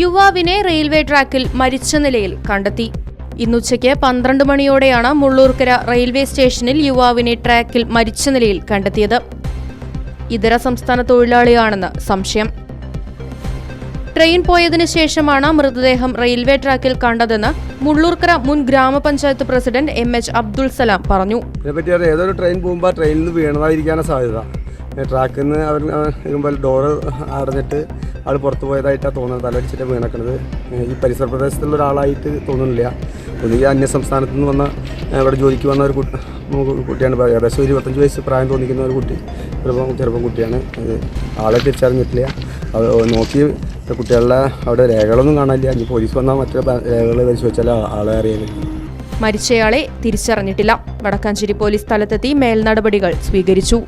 യുവാവിനെ റെയിൽവേ ട്രാക്കിൽ മരിച്ച നിലയിൽ കണ്ടെത്തി. ഇന്നുച്ചയ്ക്ക് പന്ത്രണ്ട് മണിയോടെയാണ് മുള്ളൂർക്കര റെയിൽവേ സ്റ്റേഷനിൽ യുവാവിനെ ട്രാക്കിൽ മരിച്ച നിലയിൽ കണ്ടെത്തിയത്. ഇതര സംസ്ഥാന തൊഴിലാളിയാണെന്ന് സംശയം. ട്രെയിൻ പോയതിനു ശേഷമാണ് മൃതദേഹം റെയിൽവേ ട്രാക്കിൽ കണ്ടതെന്ന് മുള്ളൂർക്കര മുൻ ഗ്രാമപഞ്ചായത്ത് president M H Abdul Salam പറഞ്ഞു. ഏതൊരു ട്രെയിൻ പോകുമ്പോൾ ട്രെയിനിൽ നിന്ന് വീണതായിരിക്കാനാണ് സാധ്യത. ട്രാക്കിൽ നിന്ന് അവർ ഡോറ് അടഞ്ഞിട്ട് ആൾ പുറത്തു പോയതായിട്ടാണ് തോന്നുന്നത്. തലടിച്ചിട്ട് വീണക്കണത്. ഈ പരിസര പ്രദേശത്തുള്ള ഒരാളായിട്ട് തോന്നുന്നില്ല. പുതിയ അന്യ സംസ്ഥാനത്ത് നിന്ന് വന്ന ഇവിടെ ജോലിക്ക് വന്ന ഒരു കുട്ടി കുട്ടിയാണ്. ഏകദേശം ഒരു ഇരുപത്തഞ്ച് വയസ്സ് പ്രായം തോന്നിക്കുന്ന ഒരു കുട്ടി. ചെറുപ്പം ചെറുപ്പം കുട്ടിയാണ്. ആളെ തിരിച്ചറിഞ്ഞിട്ടില്ല. നോക്കി കുട്ടികളുടെ അവിടെ രേഖകളൊന്നും കാണാനില്ല. ഇനി പോലീസ് വന്നാൽ മറ്റു രേഖകൾ പരിശോധിച്ചാൽ ആളെ അറിയാൻ മരിച്ചയാളെ തിരിച്ചറിഞ്ഞിട്ടില്ല. വടക്കാഞ്ചേരി പോലീസ് സ്ഥലത്തെത്തി മേൽനടപടികൾ സ്വീകരിച്ചു.